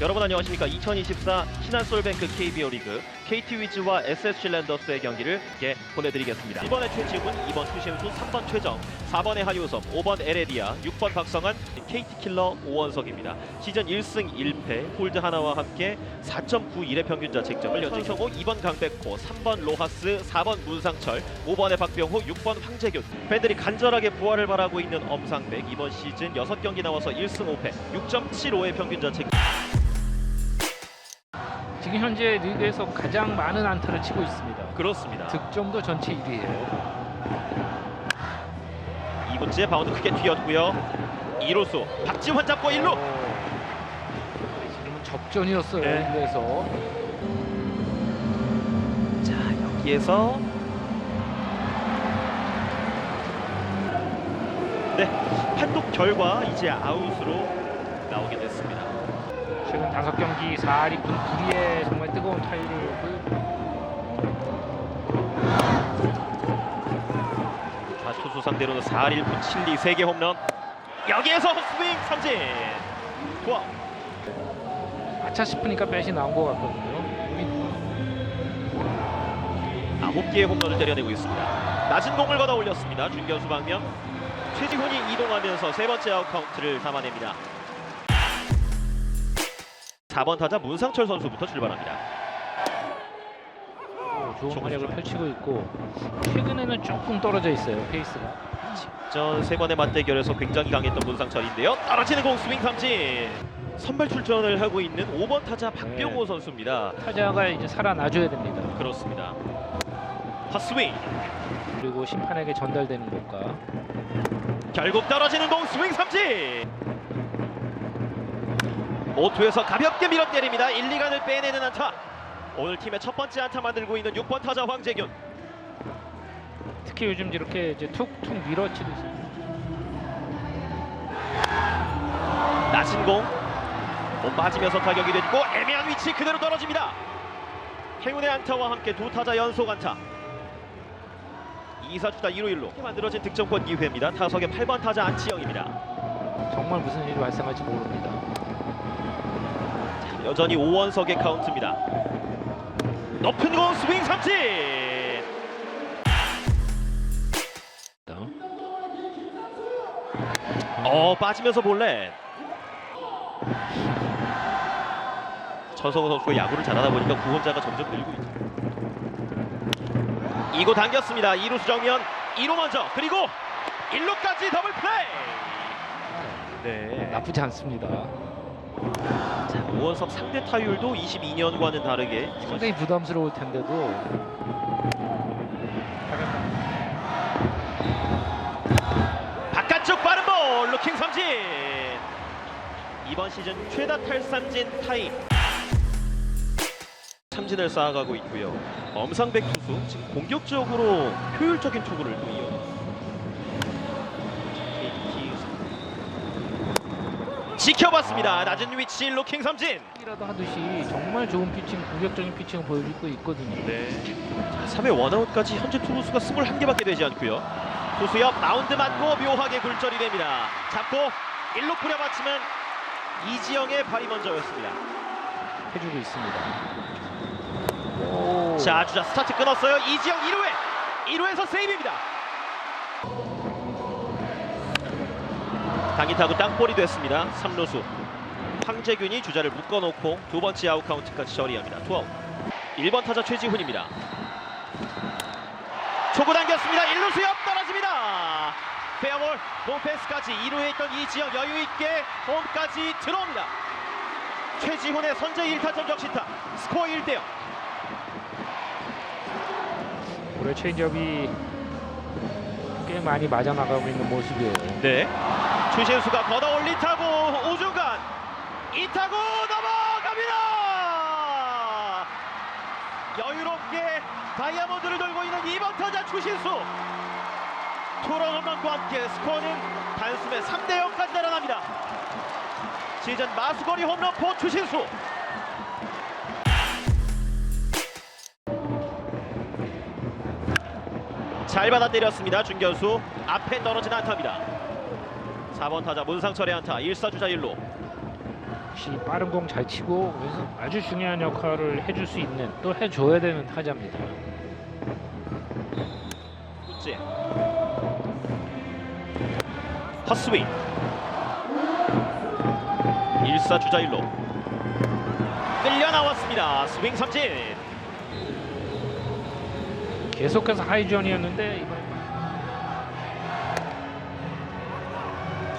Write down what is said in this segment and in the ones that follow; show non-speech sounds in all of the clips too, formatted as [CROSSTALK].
여러분 안녕하십니까? 2024 신한솔뱅크 KBO 리그 KT 위즈와 SSG 랜더스의 경기를 예, 보내드리겠습니다. 1번의 최지훈, 2번 추신수, 3번 최정 4번의 한효섭, 5번 에레디아, 6번 박성환 KT 킬러 오원석입니다. 시즌 1승 1패 홀드 하나와 함께 4.91의 평균 자책점을 연주하고 2번 강백호, 3번 로하스, 4번 문상철, 5번의 박병호, 6번 황재균. 팬들이 간절하게 부활을 바라고 있는 엄상백 이번 시즌 6경기 나와서 1승 5패 6.75의 평균 자책 지금 현재 리그에서 가장 많은 안타를 치고 있습니다. 그렇습니다. 득점도 전체 1위예요. 이분째 바운드 크게 튀었고요. 2루수 박지환 잡고 1루. 지금은 접전이었어요. 네. 리그에서 자 여기에서 네 판독 결과 이제 아웃으로 나오게 됐습니다. 최근 다섯 경기 4할 2푼 9리에 정말 뜨거운 보여. 좌투수 상대로는 4할 1푼 7리 3개 홈런. 여기에서 스윙 삼진. 좋아. 아차 싶으니까 배시 나온 것 같거든요. 9개의 홈런을 때려내고 있습니다. 낮은 공을 걷어 올렸습니다. 중견수 방면. 최지훈이 이동하면서 세 번째 아웃 카운트를 담아냅니다. 4번 타자 문상철 선수부터 출발합니다. 좋은 활약을. 펼치고 있고 최근에는 조금 떨어져 있어요. 페이스가. 전세 번의 맞대결에서 굉장히 강했던 문상철인데요. 떨어지는 공 스윙 삼진. 선발 출전을 하고 있는 5번 타자 박병호 선수입니다. 타자가 이제 살아나줘야 됩니다. 그렇습니다. 헛스윙. 그리고 심판에게 전달되는 것과 결국 떨어지는 공 스윙 삼진. 모투에서 가볍게 밀어 때립니다. 1, 2간을 빼내는 안타. 오늘 팀의 첫 번째 안타 만들고 있는 6번 타자 황재균. 특히 요즘 이렇게 이제 툭툭 밀어치듯이 낮은 공. 못 맞으면서 타격이 됐고 애매한 위치 그대로 떨어집니다. 행운의 안타와 함께 두 타자 연속 안타. 2사 주다 1루 1루 만들어진 득점권 기회입니다. 타석의 8번 타자 안치영입니다. 정말 무슨 일이 발생할지 모릅니다. 여전히 5원석의 카운트입니다. 높은 공 스윙 삼진. 어 빠지면서 볼넷. 전성우 선수가 야구를 잘하다 보니까 구원자가 점점 늘고 있죠. 2구 당겼습니다. 2루 정면 2루 먼저 그리고 1루까지 더블 플레이. 네. 나쁘지 않습니다. 자, 오원석 상대 타율도 22년과는 다르게 상당히 부담스러울 텐데도. 바깥쪽 빠른 볼 루킹 삼진. 이번 시즌 최다 탈삼진 타임. 삼진을 쌓아가고 있고요. 엄상백 투수 지금 공격적으로 효율적인 투구를 또 이어 지켜봤습니다 낮은 위치 루킹 삼진 이라도 하듯이 정말 좋은 피칭, 공격적인 피칭을 보여주고 있거든요. 네. 자, 3회 원아웃까지 현재 투수가 21개밖에 되지 않고요. 투수 옆 마운드 맞고 묘하게 굴절이 됩니다. 잡고 1루 뿌려봤지만 이지영의 발이 먼저였습니다. 해주고 있습니다. 오. 자, 주자 스타트 끊었어요. 이지영 1루에 1루에서 세이브입니다. 당기 타고 땅볼이 됐습니다. 3루수 황재균이 주자를 묶어놓고 두 번째 아웃 카운트까지 처리합니다. 투아웃. 1번 타자 최지훈입니다. 초구 당겼습니다. 1루수 옆 떨어집니다. 페어볼 홈패스까지 2루에 있던 이지영 여유 있게 홈까지 들어옵니다. 최지훈의 선제 1타점 적시타 스코어 1대0 올해 체인지업이 꽤 많이 맞아 나가고 있는 모습이에요. 네. 추신수가 걷어 올린 타구 우중간 이 타구 넘어갑니다. 여유롭게 다이아몬드를 돌고 있는 2번 타자 추신수. 투런 홈런과 함께 스코어는 단숨에 3대 0까지 달아납니다. 시즌 마수거리 홈런포 추신수. 잘 받아 때렸습니다. 중견수 앞에 떨어진 안타입니다. 4번 타자 문상철의 안타 1사주자 1루. 역시 빠른 공 잘 치고 그래서 아주 중요한 역할을 해줄 수 있는 또 해줘야 되는 타자입니다. 굿제 헛스윙. 1사 주자 1로 끌려 나왔습니다. 스윙 삼진. 계속해서 하이전이었는데 이번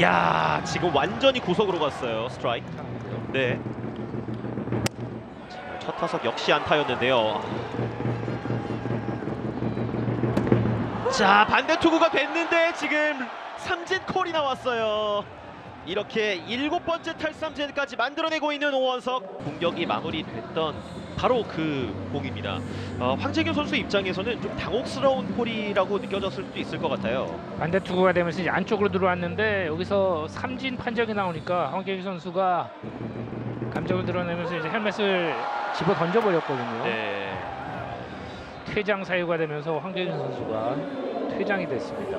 야 지금 완전히 구석으로 갔어요 스트라이크 네. 자, 첫 타석 역시 안타였는데요. 자 반대 투구가 됐는데 지금 삼진 콜이 나왔어요. 이렇게 일곱 번째 탈삼진까지 만들어내고 있는 오원석 공격이 마무리됐던 바로 그 공입니다. 어, 황재균 선수 입장에서는 좀 당혹스러운 콜이라고 느껴졌을 수도 있을 것 같아요. 반대 투구가 되면서 이제 안쪽으로 들어왔는데 여기서 삼진 판정이 나오니까 황재기 선수가 감정을 드러내면서 이제 헬멧을 집어 던져버렸거든요. 네. 퇴장 사유가 되면서 황재균 선수가 퇴장이 됐습니다.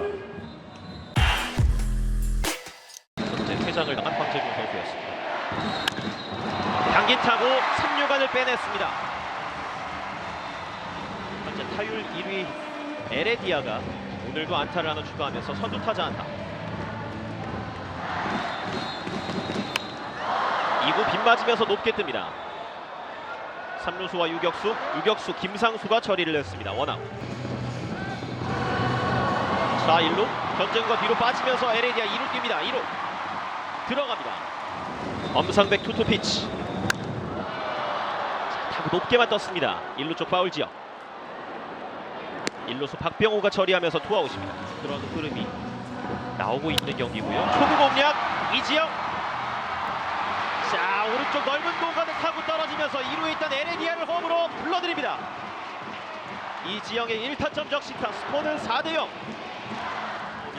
퇴장을 당한 황재균 선수였습니다. 당긴 타고 3루간을 빼냈습니다. 현재 타율 1위 에레디아가 오늘도 안타를 하나 추가하면서 선두 타자 안타. 2구 빗 맞으면서 높게 뜹니다. 3루수와 유격수, 유격수 김상수가 처리를 했습니다. 원아웃. 자 1루 전쟁과 뒤로 빠지면서 에레디아 2루 뜁니다. 2루 들어갑니다. 엄상백 투투 피치. 자, 타고 높게만 떴습니다. 1루 쪽 파울 지역. 1루수 박병호가 처리하면서 투아웃입니다. 그런 흐름이 나오고 있는 경기고요. 초구 공략 이지영. 자 오른쪽 넓은 공간을 타고 떨어지면서 2루에 있던 에레디아를 홈으로 불러드립니다. 이지영의 1타점 적시타 스코어는 4대0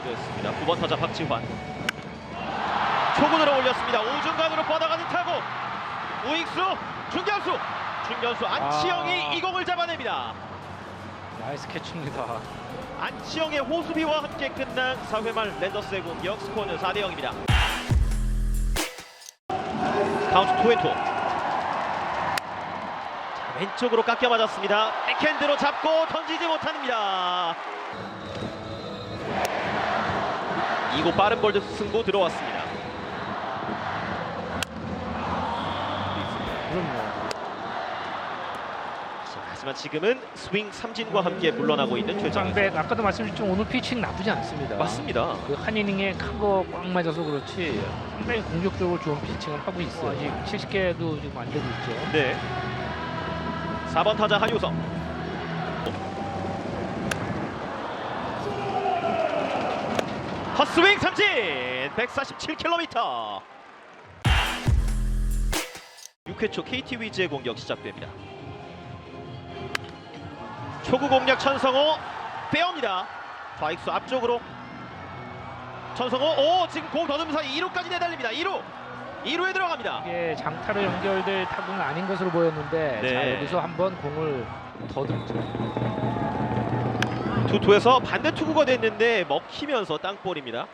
됐습니다. 9번 타자 박지환 초구으로 올렸습니다. 우중간으로 뻗어가는 타구 우익수 중견수 중견수 안치영이 아. 이 공을 잡아냅니다. 나이스 캐치입니다. 안치영의 호수비와 함께 끝난 4회 말 랜더스의 공격 스코어는 4대 0입니다. 카운트 투앤투. 자, 왼쪽으로 깎여 맞았습니다. 백핸드로 잡고 던지지 못합니다. 이고 빠른 볼 승부 들어왔습니다. 그럼요. 자, 하지만 지금은 스윙 삼진과 함께 물러나고 있는 최장. 장백 아까도 말씀드렸지만 오늘 피칭 나쁘지 않습니다. 맞습니다. 그 한 이닝에 큰 거 꽉 맞아서 그렇지 상당히 공격적으로 좋은 피칭을 하고 있어요. 아직 70개도 지금 안 되고 있죠. 네. 4번 타자 하유성. 헛스윙 삼진 147km. 6회 초 KT 위즈의 공격 시작됩니다. 초구 공략 천성호 빼옵니다. 좌익수 앞쪽으로 천성호 오 지금 공 더듬 사이 2루까지 내달립니다. 2루 2루에 들어갑니다. 이게 장타로 연결될 타구는 아닌 것으로 보였는데 네. 자 여기서 한번 공을 더듬죠. 투투에서 반대 투구가 됐는데 먹히면서 땅볼입니다.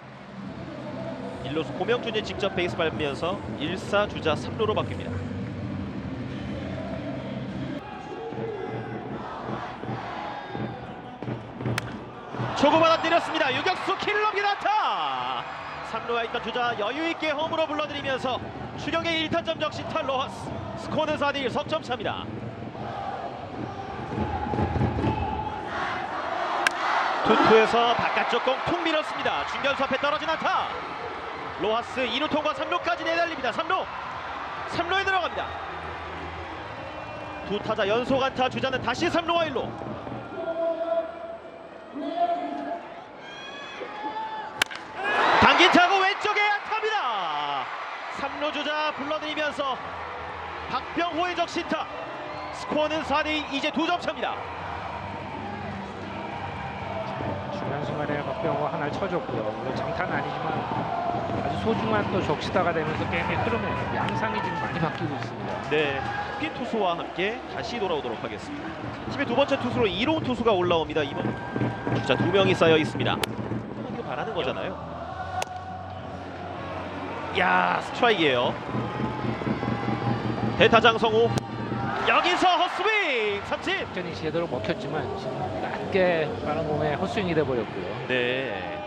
일루수 고명준이 직접 베이스 밟으면서 1사 주자 3루로 바뀝니다. 받아 때렸습니다. 유격수 킬러기 나타. 3루에 있던 주자 여유 있게 홈으로 불러들이면서 추격의 1타점 적시타 로하스 스코어는 4대1 석점 차입니다. 투투에서 바깥쪽 공 툭 밀었습니다. 중견수 앞에 떨어진 안타. 로하스 2루 통과 3루까지 내달립니다. 3루. 3루에 들어갑니다. 두 타자 연속 안타 주자는 다시 3루와 1루. 당긴 타고 왼쪽에 안타입니다. 3루 주자 불러들이면서 박병호의 적신타. 스코어는 4대2 이제 두 점 차입니다. 중요한 순간에 박병호가 하나를 쳐줬고요. 물론 장타는 아니지만 아주 소중한 또 적시다가 되면서 게임의 흐름에 양상이 지금 많이 바뀌고 있습니다. 네, 흑인 투수와 함께 다시 돌아오도록 하겠습니다. 팀의 두 번째 투수로 이로운 투수가 올라옵니다. 이번 주자 두 명이 쌓여 있습니다. 이거 바라는 거잖아요. 야, 스트라이크예요. 대타장 성우 여기서 헛스윙 삼진 완전히 제대로 먹혔지만 낮게 빠른 공에 헛스윙이 돼버렸고요. 네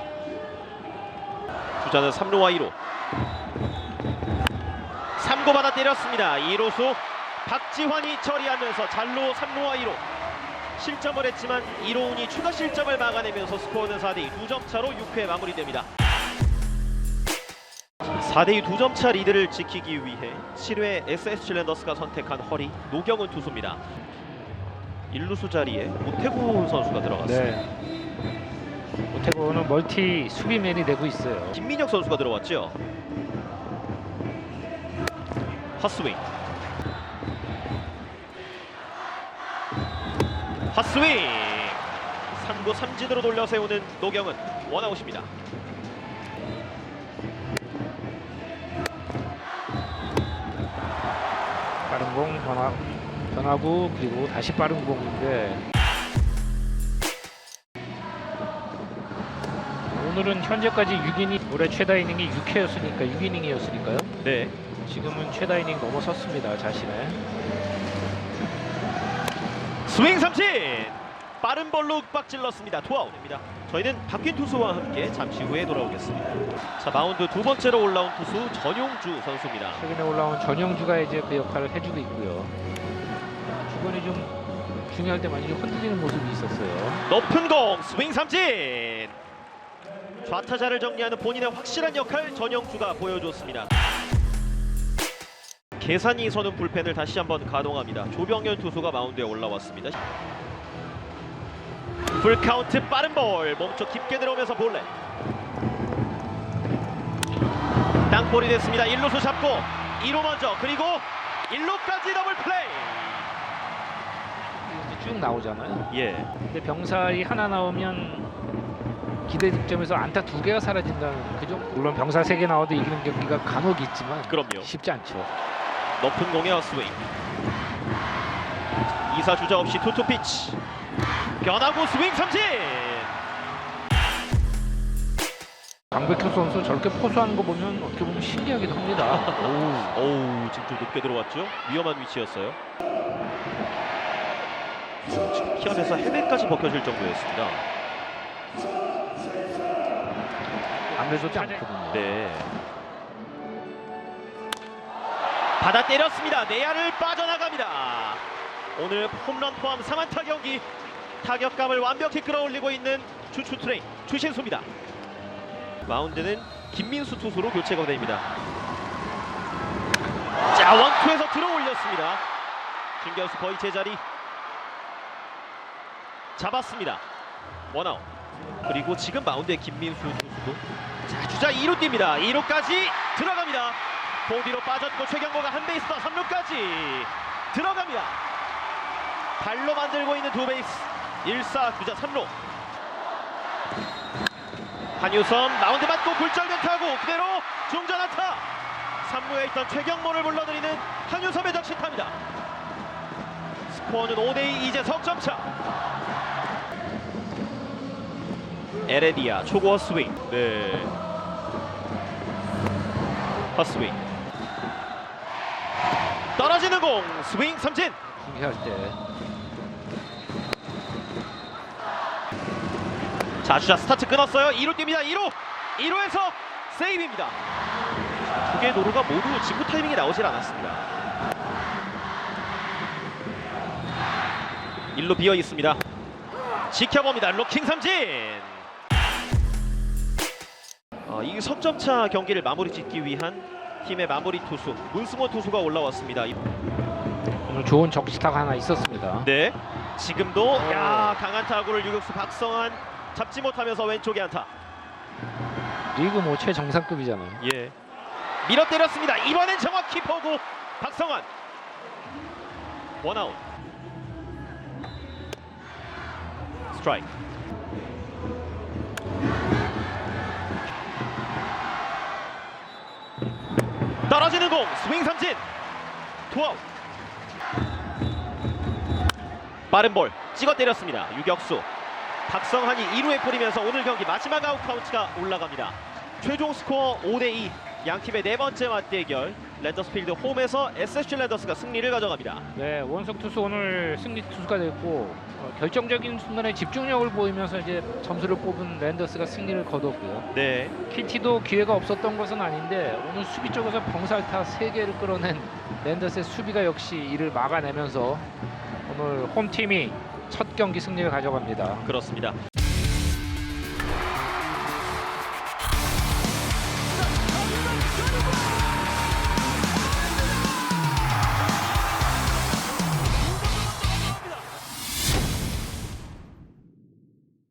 주자는 3루와 2루 3구 받아 때렸습니다 2루수 박지환이 처리하면서 잘루 3루와 2루 실점을 했지만 이로운이 추가 실점을 막아내면서 스코어는 4대2 2점 차로 6회 마무리됩니다 4대2 2점 차 리드를 지키기 위해 7회 SS 칠랜더스가 선택한 허리 노경은 투수입니다 1루수 자리에 오태구 선수가 들어갔습니다 네. 오태고는 멀티 수비맨이 되고 있어요. 김민혁 선수가 들어왔죠. 헛스윙. 헛스윙. 3구 삼진으로 돌려 세우는 노경은 원아웃입니다. 빠른 공 변화, 변하고 그리고 다시 빠른 공인데 오늘은 현재까지 6이닝 올해 최다 이닝이 6회였으니까 6이닝이었으니까요. 네. 지금은 최다 이닝 넘어섰습니다. 자신의 스윙 삼진. 빠른 볼로 윽박 찔렀습니다. 투아웃입니다. 저희는 바뀐 투수와 함께 잠시 후에 돌아오겠습니다. 자 마운드 두 번째로 올라온 투수 전용주 선수입니다. 최근에 올라온 전영주가 이제 그 역할을 해주고 있고요. 주변이 좀 중요할 때 많이 좀 흔들리는 모습이 있었어요. 높은 공 스윙 삼진 좌타자를 정리하는 본인의 확실한 역할 전영주가 보여줬습니다 계산이 서는 불펜을 다시 한번 가동합니다. 조병현 투수가 마운드에 올라왔습니다. 풀카운트 빠른 볼. 몸쪽 깊게 들어오면서 볼넷. 땅볼이 됐습니다. 1루수 잡고 2루 먼저 그리고 1루까지 더블 플레이. 쭉 나오잖아요. 예. 근데 병살이 하나 나오면 기대 득점에서 안타 두 개가 사라진다는 그죠? 물론 병살 세 개 나와도 이기는 경기가 간혹 있지만 그럼요. 쉽지 않죠. 높은 공의 헛스윙. 2사 주자 없이 투투 피치. 변하고 스윙 삼진. 강백호 선수 저렇게 포수하는 거 보면 어떻게 보면 신기하기도 합니다. [LAUGHS] 오, 어우 지금 좀 높게 들어왔죠? 위험한 위치였어요. 지금 키안에서 헬멧까지 벗겨질 정도였습니다. 아무래도 않거든요. 네 받아 때렸습니다. 내야를 빠져나갑니다. 오늘 홈런 포함 3안타 경기. 타격감을 완벽히 끌어올리고 있는 추추 트레인 추신수입니다. 마운드는 김민수 투수로 교체가 됩니다. 자 원투에서 들어 올렸습니다. 중견수 거의 제자리. 잡았습니다. 원아웃. 그리고 지금 마운드에 김민수 투수도 자 주자 2루 뜁니다. 2루까지 들어갑니다 보디로 빠졌고 최경모가 한 베이스 더 3루까지 들어갑니다. 발로 만들고 있는 두 베이스. 1사 주자 3루. 한유섬 마운드 맞고 굴절면 타고 그대로 중전 안타. 3루에 있던 최경모를 불러들이는 한유섬의 적시타입니다. 스코어는 5대2 이제 석점차. 에레디아 초고 헛스윙. 네. 헛스윙 떨어지는 공 스윙 삼진. 중요할 때. 자 주자 스타트 끊었어요. 2루 뜁니다. 2루. 2루에서 세이브입니다. 두 개의 도루가 모두 직구 타이밍이 나오질 않았습니다. 1루 비어 있습니다. 지켜봅니다. 로킹 삼진. 어, 이 석점차 경기를 마무리 짓기 위한 팀의 마무리 투수 문승원 투수가 올라왔습니다 오늘 좋은 적시타가 하나 있었습니다. 네 지금도 야 강한 타구를 유격수 박성환 잡지 못하면서 왼쪽에 안타 리그 뭐 최정상급이잖아요. 예. 밀어 때렸습니다. 이번엔 정확히 보고 박성환. 원아웃. 스트라이크. 공 스윙 삼진. 투아웃. 빠른 볼 찍어 때렸습니다. 유격수. 박성환이 2루에 뿌리면서 오늘 경기 마지막 아웃 카운트가 올라갑니다. 최종 스코어 5대2 양 팀의 네 번째 맞대결 랜더스필드 홈에서 SSG 랜더스가 승리를 가져갑니다. 네, 원석 투수 오늘 승리 투수가 됐고 어, 결정적인 순간에 집중력을 보이면서 이제 점수를 뽑은 랜더스가 승리를 거뒀고요. 네. KT도 기회가 없었던 것은 아닌데 오늘 수비 쪽에서 병살타 3개를 끌어낸 랜더스의 수비가 역시 이를 막아내면서 오늘 홈팀이 첫 경기 승리를 가져갑니다. 그렇습니다.